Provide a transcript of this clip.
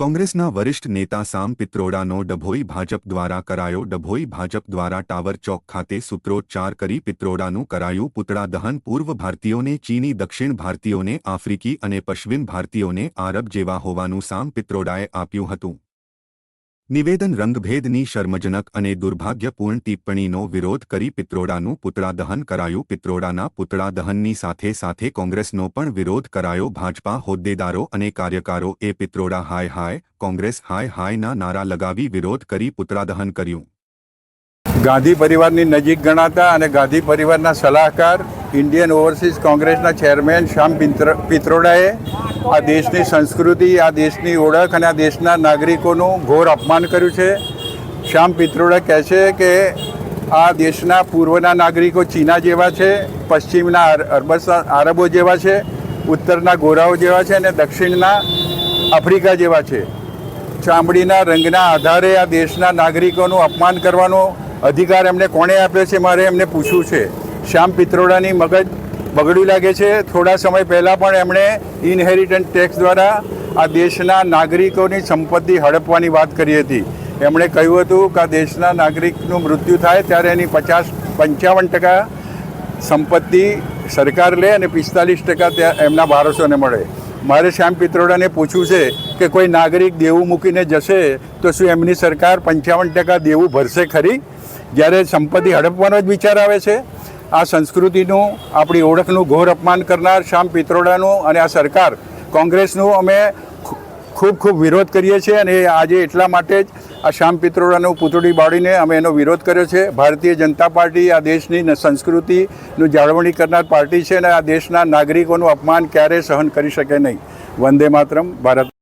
કોંગ્રેસના વરિષ્ઠ નેતા સામ પિત્રોડાનો ડભોઈ ભાજપ દ્વારા કરાયો ડભોઈ ભાજપ દ્વારા ટાવર ચોક ખાતે સૂત્રોચ્ચાર કરી પિત્રોડાનું કરાયું પુતળા દહન. પૂર્વ ભારતીયોને ચીની, દક્ષિણ ભારતીયોને આફ્રિકી અને પશ્ચિમ ભારતીયોને આરબ જેવા હોવાનું સામ પિત્રોડાએ આપ્યું હતું. નિવેદન રંગભેદની શર્મજનક અને દુર્ભાગ્યપૂર્ણ ટિપ્પણીનો વિરોધ કરી પિત્રોડાનું પુતળા દહન કરાયું. પિત્રોડાના પુતળા દહનની સાથે સાથે કોંગ્રેસનો પણ વિરોધ કરાયો. ભાજપા હોદ્દેદારો અને કાર્યકારો એ પિત્રોડા હાય હાય, કોંગ્રેસ હાય હાયના નારા લગાવી વિરોધ કરી પુતળા દહન કર્યું. ગાંધી પરિવારની નજીક ગણાતા અને ગાંધી પરિવારના સલાહકાર, ઇન્ડિયન ઓવરસીઝ કોંગ્રેસના ચેરમેન શ્યામ પિત્રોડાએ આ દેશની સંસ્કૃતિ, આ દેશની ઓળખ અને આ દેશના નાગરિકોનું ઘોર અપમાન કર્યું છે. શ્યામ પિત્રોડા કહે છે કે આ દેશના પૂર્વના નાગરિકો ચીના જેવા છે, પશ્ચિમના અર- અરબસા, આરબો જેવા છે, ઉત્તરના ગોરાઓ જેવા છે અને દક્ષિણના આફ્રિકા જેવા છે. ચામડીના રંગના આધારે આ દેશના નાગરિકોનું અપમાન કરવાનો અધિકાર એમને કોણે આપ્યો છે, મારે એમને પૂછવું છે. શ્યામ પિત્રોડાની મગજ બગડ્યું લાગે છે. થોડા સમય પહેલાં પણ એમણે ઇનહેરિટન્ટ ટેક્સ દ્વારા આ દેશના નાગરિકોની સંપત્તિ હડપવાની વાત કરી હતી. એમણે કહ્યું હતું કે આ દેશના નાગરિકનું મૃત્યુ થાય ત્યારે એની પચાસ પંચાવન ટકા સંપત્તિ સરકાર લે અને પિસ્તાલીસ ટકા ત્યાં એમના વારસોને મળે. મારે શ્યામ પિત્રોડાને પૂછ્યું છે કે કોઈ નાગરિક દેવું મૂકીને જશે તો શું એમની સરકાર પંચાવન ટકા દેવું ભરશે ખરી? જ્યારે સંપત્તિ હડપવાનો જ વિચાર આવે છે. આ સંસ્કૃતિનું, આપણી ઓળખનું ઘોર અપમાન કરનાર શ્યામ પિત્રોડાનું અને આ સરકાર, કોંગ્રેસનું અમે ખૂબ ખૂબ વિરોધ કરીએ છીએ અને આજે એટલા માટે જ આ શ્યામ પિત્રોડાનું પૂતળી બાળીને અમે એનો વિરોધ કર્યો છે. ભારતીય જનતા પાર્ટી આ દેશની સંસ્કૃતિનું જાળવણી કરનાર પાર્ટી છે અને આ દેશના નાગરિકોનું અપમાન ક્યારેય સહન કરી શકે નહીં. વંદે માતરમ, ભારત